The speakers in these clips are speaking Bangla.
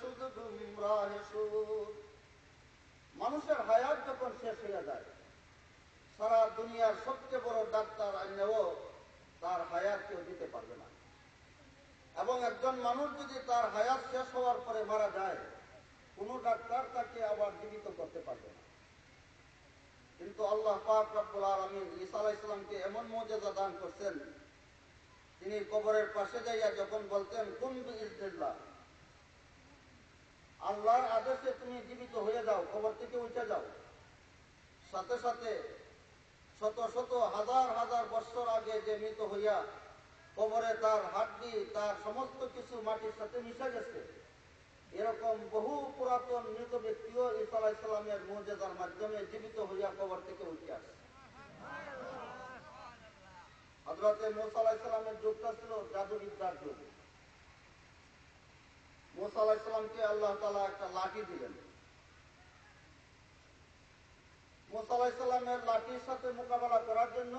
সুদ মানুষের হায়াত যখন শেষ হয়ে যায়, সারা দুনিয়ার সবচেয়ে বড় ডাক্তার আইনেও তার হায়াত কেউ দিতে পারবে না। এবং একজন মানুষ যদি তার হায়াত শেষ হওয়ার পরে মারা যায়, কোন ডাক্তার তাকে আবার জীবিত করতে পারবে না। কিন্তু আল্লাহ পাক রব্বুল আলমিন ঈসা ইসলামকে এমন মর্যাদা দান করছেন তিনি কবরের পাশে যাইয়া যখন বলতেন কুন্দু ইসদিল্লা আল্লাহর আদেশে তুমি জীবিত হয়ে যাও, কবর থেকে উঠে যাও। সাথে সাথে শত শত হাজার হাজার বছর আগে যে মৃত হইয়া কবরে তার হাড্ডি, তার সমস্ত কিছু মাটির সাথে মিশে গেছে। এরকম বহু পুরাতন মৃত ব্যক্তিও আলাহ ইসলামের মর্যাদার মাধ্যমে জীবিত হইয়া কবর থেকে উঠে আসে। হজরতে মোসা আলাহ ইসলামের যুগটা ছিল জাদুবিদ্যার যুগ। মোসা আল্লাহ তালা একটা লাঠি দিলেন। মোসা লাঠির সাথে মোকাবেলা করার জন্য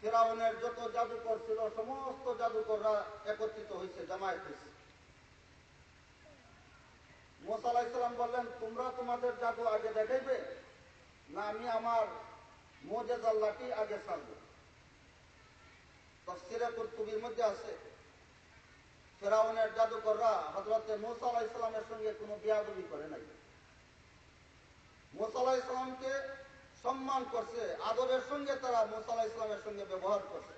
ফেরাউনের যত জাদুকর ছিল, সমস্ত জাদুকররা একত্রিত হয়েছে, জামায়াত হয়েছে। মোসা বললেন, তোমরা তোমাদের জাদু আগে দেখাইবে না আমি আমার মোজেদার লাঠি আগে ছাড়বো? তফসিরে কুর্তুবির মধ্যে আছে ফেরাউনের জাদুকররা হজরতে মোসা আলাহ ইসলামের সঙ্গে কোনো বিয়াদবি করে নাই। মোসা আলাহ ইসলামকে সম্মান করছে, আদবের সঙ্গে তারা মোসা আলাহ ইসলামের সঙ্গে ব্যবহার করছে।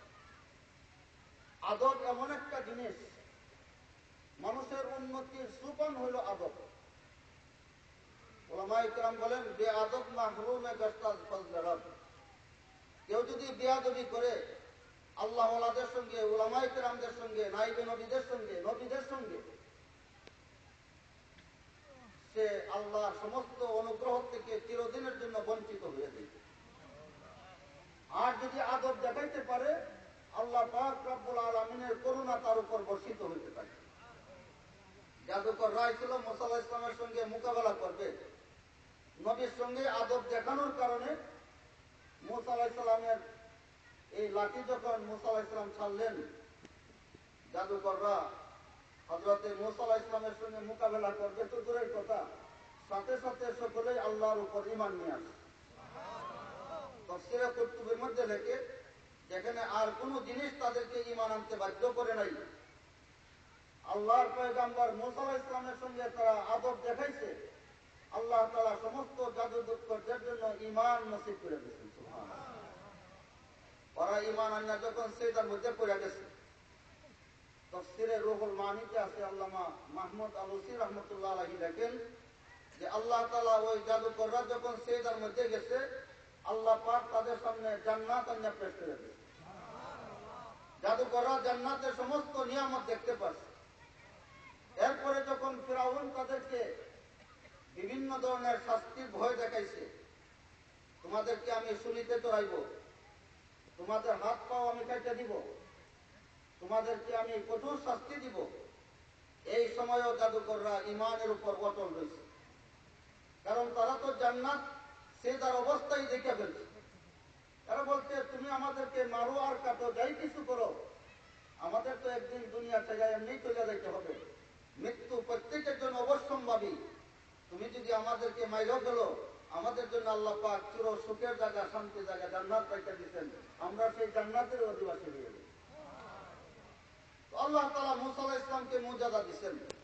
আদব এমন একটা জিনিস, মানুষের উন্নতির সুপন হইল আদব। ওলামাই ইকরাম বলেন, বে আদব মাহরুমে গস্তাজ ফজলে কেউ যদি বেয়াদবি করে আল্লাহ সঙ্গে ওলামাই কেরামদের সঙ্গে, নাইবে নবীদের সঙ্গে নবীদের সঙ্গে। সে আল্লাহর সমস্ত অনুগ্রহ থেকে চিরদিনের জন্য বঞ্চিত হয়ে যায়। আর যদি আদর দেখাইতে পারে, আল্লাহ পাক রব্বুল আলমিনের করুণা তার উপর বর্ষিত হইতে পারে। জাদুকর রায় ছিল মোসাল্লাহ ইসলামের সঙ্গে মোকাবেলা করবে। নবীর সঙ্গে আদব দেখানোর কারণে মোসা আলাহ ইসলামের এই লাঠি যখন মুসা ইসলাম ছাড়লেন, জাদুকররা হজরতে মুসা ইসলামের সঙ্গে মোকাবেলা করবে, তো দূরের কথা। সাথে সাথে সকলেই আল্লাহর উপর ইমান নিয়ে আসে। তফসিরা কর্তুবের মধ্যে লেখে, যেখানে আর কোন জিনিস তাদেরকে ইমান আনতে বাধ্য করে নাই। আল্লাহর পয়গাম্বার মুসা ইসলামের সঙ্গে তারা আদব দেখাইছে। আল্লাহ তারা সমস্ত জাদু দুঃখদের জন্য ইমান নসিব করে দিয়েছেন। আন্না যখন সেটার মধ্যে পড়ে গেছে। তফসিরে রুহুল মানিতে আছে আল্লামা মাহমুদ আলুসি রহমতুল্লাহ আলহী দেখেন যে আল্লাহ তালা ওই জাদুকররা যখন সেটার মধ্যে গেছে, আল্লাহ পাক তাদের সামনে জান্নাত আন্না পেশ করে দিয়েছে। জাদুকররা জান্নাতের সমস্ত নিয়ামত দেখতে পাচ্ছে। এরপরে যখন ফিরাউন তাদেরকে বিভিন্ন ধরনের শাস্তির ভয় দেখাইছে, তোমাদেরকে আমি শুনিতে চড়াইব তোমাদের হাত পাও আমি কেটে দিব। তোমাদেরকে আমি কঠোর শাস্তি দিব। এই সময়ও জাদুকররা ইমানের উপর অটল রয়েছে। কারণ তারা তো জান্নাত, সে তার অবস্থাই দেখে ফেলছে। তারা বলছে, তুমি আমাদেরকে মারো আর কাটো, যাই কিছু করো। আমাদের তো একদিন দুনিয়া থেকে এমনি চলে যাইতে হবে। মৃত্যু প্রত্যেকের জন্য অবশ্যম্ভাবী। তুমি যদি আমাদেরকে মাইরও গেলো আমাদের জন্য আল্লাহ পাক চির সুখের জায়গা শান্তি জায়গা জান্নাত পাইতে দিচ্ছেন আমরা সেই জান্নাতের অধিবাসী হয়ে আল্লাহ তালা মুসা আলাহ ইসলামকে মর্যাদা দিচ্ছেন